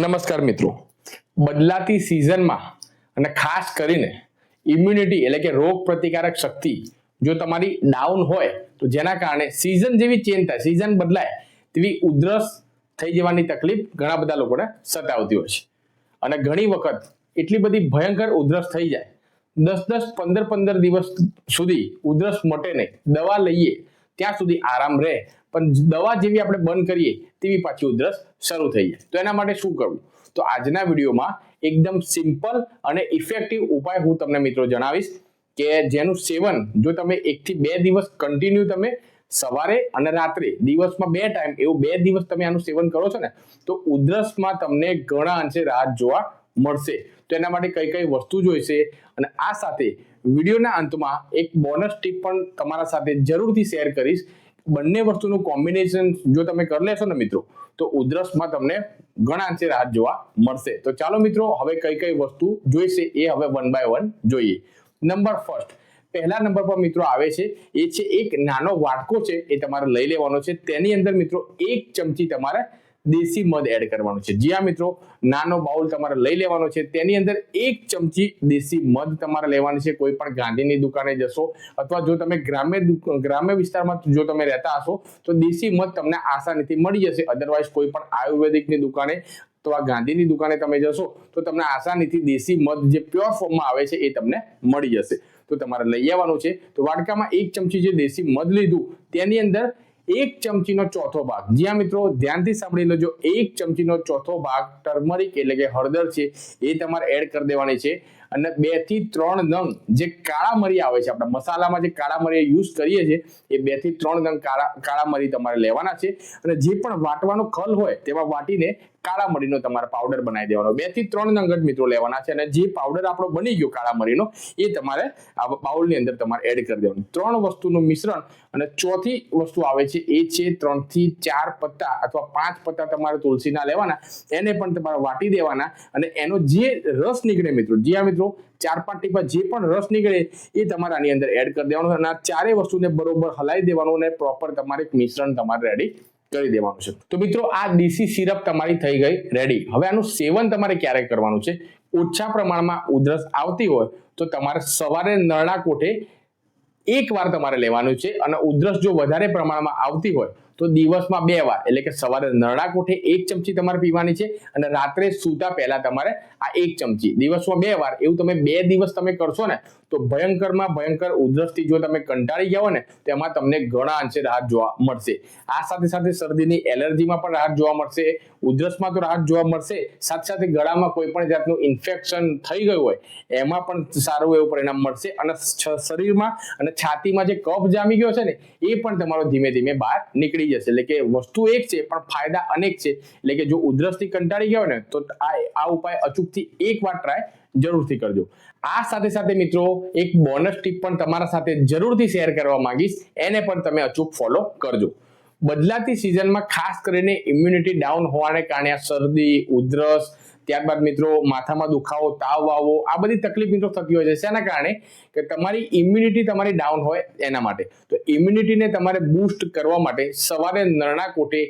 નમસ્કાર મિત્રો. બદલાતી સિઝનમાં અને ખાસ કરીને ઇમ્યુનિટી એટલે કે રોગ પ્રતિકારક શક્તિ જો તમારી ડાઉન હોય તો જેના કારણે સિઝન જેવી ચેન્જ થાય સિઝન બદલાય તેવી ઉધરસ થઈ જવાની તકલીફ ઘણા બધા લોકોને સતાવતી હોય છે. અને ઘણી વખત એટલી બધી ભયંકર ઉધરસ થઈ જાય. દસ દસ પંદર પંદર દિવસ સુધી ઉધરસ મટે નહીં. દવા લઈએ, ત્યાં સુધી આરામ રહે પણ દવા જેવી આપણે બંધ કરીએ તેવી પાછી ઉધરસ શરૂ થઈ જાય. તો એના માટે શું કરવું? તો આજના વિડીયોમાં એકદમ સિમ્પલ અને ઇફેક્ટિવ ઉપાય હું તમને મિત્રો જણાવીશ કે જેનું સેવન જો તમે એકથી બે દિવસ કન્ટિન્યુ તમે સવારે અને રાત્રે દિવસમાં બે ટાઈમ એવું બે દિવસ તમે આનું સેવન કરો છો ને, તો ઉધરસમાં તમને ઘણા અંશે રાહત જોવા મળશે. તો એના માટે કઈ કઈ વસ્તુ જોઈશે અને આ સાથે વિડીયોના અંતમાં એક બોનસ ટીપ પણ તમારા સાથે જરૂરથી શેર કરીશ બંને વસ્તુનું કોમ્બિનેશન જો તમે કરી લેશો ને મિત્રો, તો ઉધરસમાં તમને ઘણા અંશે રાહત જોવા મળશે. તો ચાલો મિત્રો, હવે કઈ કઈ વસ્તુ જોઈશે એ હવે વન બાય વન જોઈએ. નંબર ફર્સ્ટ પહેલા નંબર પર મિત્રો આવે છે, એ છે એક નાનો વાટકો છે એ તમારે લઈ લેવાનો છે. તેની અંદર મિત્રો એક ચમચી તમારે દેશી મધ એડ કરવાનું છે. જ્યાં મિત્રો નાનો બાઉલ તમારે લઈ લેવાનો છે, તેની અંદર એક ચમચી દેશી મધ તમારે લેવાની છે. કોઈ પણ ગાંધીની દુકાને જશો અથવા જો તમે ગ્રામ્ય ગ્રામ્ય વિસ્તારમાં જો તમે રહેતા હશો, તો દેશી મધ તમને આસાનીથી મળી જશે. અધરવાઇઝ કોઈ પણ આયુર્વેદિકની દુકાને અથવા ગાંધીની દુકાને તમે જશો, તો તમને આસાનીથી દેશી મધ જે પ્યોર ફોર્મમાં આવે છે એ તમને મળી જશે. તો તમારે લઈ આવવાનું છે. તો વાડકામાં એક ચમચી જે દેશી મધ લીધું, તેની અંદર એક ચમચીનો ચોથો ભાગ. જ્યાં મિત્રો, ધ્યાનથી સાંભળી લેજો. એક ચમચીનો ચોથો ભાગ ટર્મરિક એટલે કે હળદર છે, એ તમારે એડ કરી દેવાની છે. અને બેથી ત્રણ નંગ જે કાળા મરી આવે છે, આપણા મસાલામાં જે કાળા મરી યુઝ કરીએ છીએ, એ બેથી ત્રણ નંગ કાળા કાળા મરી તમારે લેવાના છે. અને જે પણ વાટવાનો ખલ હોય, તેમાં વાટીને કાળા મરીનો તમારે પાવડર બનાવી દેવાનો. બેથી ત્રણ નંગ જ મિત્રો લેવાના છે અને જે પાવડર આપણો બની ગયો કાળા મરીનો, એ તમારે આ બાઉલની અંદર તમારે એડ કરી દેવાનું. ત્રણ વસ્તુનું મિશ્રણ અને ચોથી વસ્તુ આવે છે, એ છે ત્રણથી ચાર પત્તા અથવા પાંચ પત્તા તમારે તુલસીના લેવાના, એને પણ તમારે વાટી દેવાના અને એનો જે રસ નીકળે મિત્રો, જે આ મિત્રો ચાર પાંચ ટીપા જે પણ રસ નીકળે એ તમારે આની અંદર એડ કરી દેવાનું અને આ ચારેય વસ્તુને બરોબર હલાવી દેવાનું અને પ્રોપર તમારે એક મિશ્રણ તમારે રેડી કરી દેવાનું છે. તો મિત્રો, આ દેશી સિરપ તમારી થઈ ગઈ રેડી હવે આનું સેવન તમારે ક્યારે કરવાનું છે? ઓછા પ્રમાણમાં ઉધરસ આવતી હોય તો તમારે સવારે નરણા કોઠે એક વાર તમારે લેવાનું છે અને ઉધરસ જો વધારે પ્રમાણમાં આવતી હોય તો દિવસમાં બે વાર, એટલે કે સવારે નરણા કોઠે એક ચમચી તમારે પીવાની છે અને રાત્રે સૂતા પહેલા તમારે આ એક ચમચી. દિવસમાં બે વાર, એવું તમે બે દિવસ તમે કરશો ને, તો ભયંકરમાં ભયંકર ઉધરસથી જો તમે કંટાળી ગયા ને તેમાં તમને ઘણા અંશે રાહત જોવા મળશે. આ સાથે સાથે શરદીની એલર્જીમાં પણ રાહત જોવા મળશે, ઉધરસમાં તો રાહત જોવા મળશે, સાથે સાથે ગળામાં કોઈ પણ જાતનું ઇન્ફેક્શન થઈ ગયું હોય, એમાં પણ સારું એવું પરિણામ મળશે અને શરીરમાં અને છાતીમાં જે કફ જામી ગયો છે ને, એ પણ તમારો ધીમે ધીમે બહાર નીકળી જશે. એટલે કે વસ્તુ એક છે, પણ ફાયદા અનેક છે. એટલે કે જો ઉધરસથી કંટાળી ગયા ને, તો આ ઉપાય અચૂકથી એક વાર ટ્રાય જરૂરથી કરજો. આ સાથે સાથે મિત્રો, એક બોનસ ટીપ પણ તમારા સાથે જરૂરથી શેર કરવા માંગીશ. એને પણ તમે અચૂક ફોલો કરજો. બદલાતી સિઝનમાં ખાસ કરીને ઇમ્યુનિટી ડાઉન હોવાને કારણે શરદી, ઉધરસ ત્યારબાદ મિત્રો માથામાં દુખાવો, તાવ આવો આ બધી તકલીફ મિત્રો થતી હોય છે. શેના કારણે? કે તમારી ઇમ્યુનિટી તમારી ડાઉન હોય એના માટે. તો ઇમ્યુનિટીને તમારે બૂસ્ટ કરવા માટે સવારે નરણા કોઠે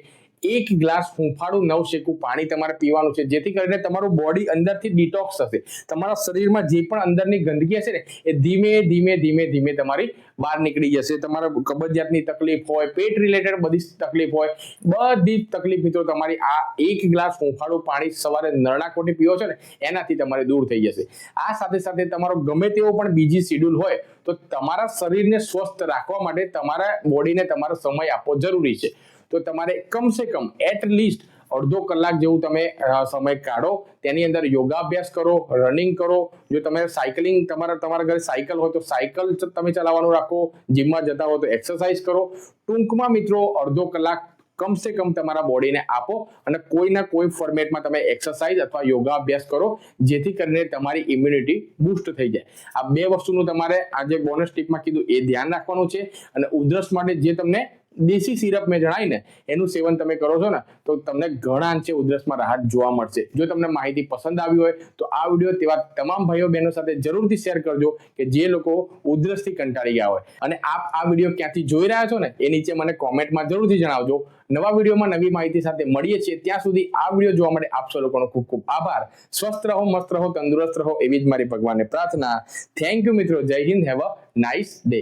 એક ગ્લાસ હુંફાળું નવ શેકું પાણી તમારે પીવાનું છે. જેથી કરીને તમારું બોડી અંદરથી ડિટોક્સ થશે. તમારા શરીરમાં જે પણ અંદરની ગંદકી હશે ને, એ ધીમે ધીમે ધીમે ધીમે તમારી બહાર નીકળી જશે. તમારા કબજિયાતની તકલીફ હોય, પેટ રિલેટેડ બધી તકલીફ હોય, બધી તકલીફ મિત્રો તમારી આ એક ગ્લાસ હુંફાળું પાણી સવારે નરણા કોટી પીવો છો ને, એનાથી તમારે દૂર થઈ જશે. આ સાથે સાથે તમારો ગમે તેવો પણ બીજી શિડ્યુલ હોય, તો તમારા શરીરને સ્વસ્થ રાખવા માટે તમારા બોડીને તમારો સમય આપવો જરૂરી છે. તો તમારે કમસે કમ એટલીસ્ટ અડધો કલાક જેવું તમે સમય કાઢો. તેની અંદર યોગાભ્યાસ કરો રનિંગ કરો. જો તમે સાયકલિંગ તમારા તમારા ઘરે સાયકલ હોય તો સાયકલ તમે ચલાવવાનું રાખો. જીમમાં જતા હોય તો એક્સરસાઇઝ કરો. ટૂંકમાં મિત્રો અડધો કલાક કમસે કમ તમારા બોડીને આપો અને કોઈના કોઈ ફોર્મેટમાં તમે એક્સરસાઇઝ અથવા યોગા અભ્યાસ કરો, જેથી કરીને તમારી ઇમ્યુનિટી બૂસ્ટ થઈ જાય. આ બે વસ્તુનું તમારે આ જે બોનસ ટીપમાં કીધું એ ધ્યાન રાખવાનું છે અને ઉધરસ માટે જે તમને દેશી સિરપ મેં જણાવીને, એનું સેવન તમે કરો છો ને, તો તમને ઘણા અંશે ઉધરસમાં રાહત જોવા મળશે. જો તમને માહિતી પસંદ આવી હોય, તો આ વીડિયો તેવા તમામ ભાઈઓ બહેનો સાથે જરૂરથી શેર કરજો કે જે લોકો ઉધરસથી કંટાળી ગયા હોય. અને આપ આ વીડિયો ક્યાંથી જોઈ રહ્યા છો ને, એ નીચે મને કોમેન્ટમાં જરૂરથી જણાવજો. નવા વિડીયોમાં નવી માહિતી સાથે મળીએ છીએ. ત્યાં સુધી આ વીડિયો જોવા માટે આપ સૌ લોકોનો ખૂબ ખૂબ આભાર. સ્વસ્થ રહો, મસ્ત રહો, તંદુરસ્ત રહો, એવી જ મારી ભગવાનને પ્રાર્થના. થેન્ક યુ મિત્રો. જય Hind. Have a nice day